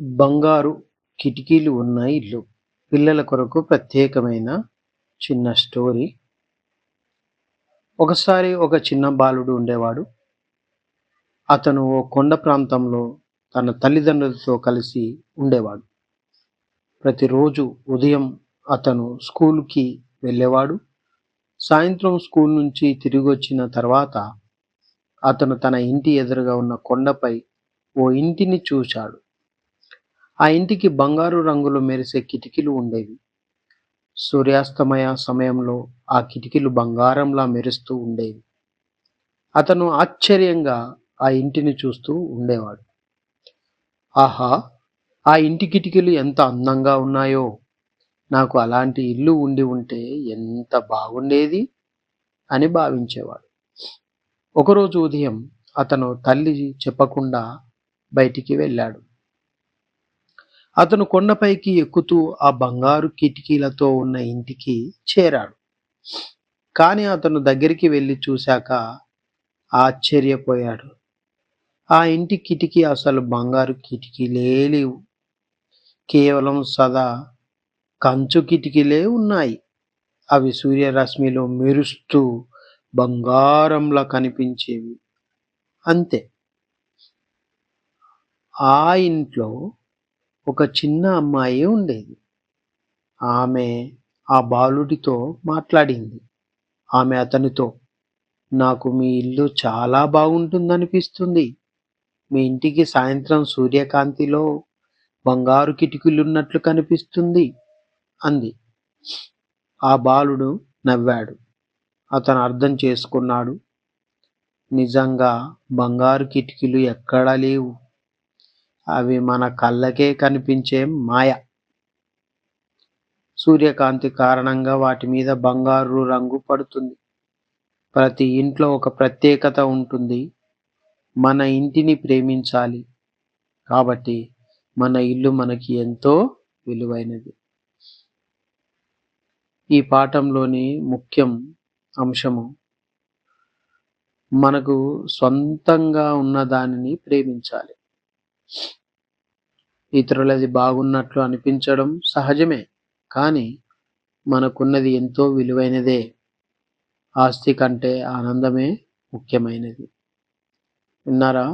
బంగారు కిటికీలు ఉన్న ఇల్లు. పిల్లల కొరకు ప్రత్యేకమైన చిన్న స్టోరీ. ఒకసారి ఒక చిన్న బాలుడు ఉండేవాడు. అతను ఓ కొండ ప్రాంతంలో తన తల్లిదండ్రులతో కలిసి ఉండేవాడు. ప్రతిరోజు ఉదయం అతను స్కూల్కి వెళ్ళేవాడు. సాయంత్రం స్కూల్ నుంచి తిరిగి వచ్చిన తర్వాత అతను తన ఇంటి ఎదురుగా ఉన్న కొండపై ఓ ఇంటిని చూశాడు. ఆ ఇంటికి బంగారు రంగులో మెరిసే కిటికీలు ఉండేవి. సూర్యాస్తమయ సమయంలో ఆ కిటికీలు బంగారంలా మెరుస్తూ ఉండేవి. అతను ఆశ్చర్యంగా ఆ ఇంటిని చూస్తూ ఉండేవాడు. ఆహా ఆ ఇంటి కిటికీలు ఎంత అందంగా ఉన్నాయో! నాకు అలాంటి ఇల్లు ఉండి ఉంటే ఎంత బాగుండేది! అని భావించేవాడు. ఒకరోజు ఉదయం అతను తల్లి చెప్పకుండా బయటికి వెళ్ళాడు. అతను కొండపైకి ఎక్కుతూ ఆ బంగారు కిటికీలతో ఉన్న ఇంటికి చేరాడు. కానీ అతను దగ్గరికి వెళ్ళి చూశాక ఆశ్చర్యపోయాడు. ఆ ఇంటి కిటికీ అసలు బంగారు కిటికీలే లేవు. కేవలం సదా కంచు కిటికీలే ఉన్నాయి. అవి సూర్యరశ్మిలో మెరుస్తూ బంగారంలా కనిపించేవి. అంతే. ఆ ఇంట్లో ఒక చిన్న అమ్మాయి ఉండేది. ఆమె ఆ బాలుడితో మాట్లాడింది. ఆమె అతనితో నాకు మీ ఇల్లు చాలా బాగుంటుందనిపిస్తుంది. మీ ఇంటికి సాయంత్రం సూర్యకాంతిలో బంగారు కిటికీలున్నట్లు కనిపిస్తుంది అంది. ఆ బాలుడు నవ్వాడు. అతను అర్థం చేసుకున్నాడు. నిజంగా బంగారు కిటికీలు ఎక్కడా లేవు. అవి మన కళ్ళకే కనిపించే మాయ. సూర్యకాంతి కారణంగా వాటి మీద బంగారు రంగు పడుతుంది. ప్రతి ఇంట్లో ఒక ప్రత్యేకత ఉంటుంది. మన ఇంటిని ప్రేమించాలి. కాబట్టి మన ఇల్లు మనకి ఎంతో విలువైనది. ఈ పాఠంలోని ముఖ్యం అంశము మనకు సొంతంగా ఉన్న దానిని ప్రేమించాలి. ఇతరులది బాగున్నట్లు అనిపించడం సహజమే కానీ మనకున్నది ఎంతో విలువైనదే. ఆస్తి కంటే ఆనందమే ముఖ్యమైనది. విన్నారా?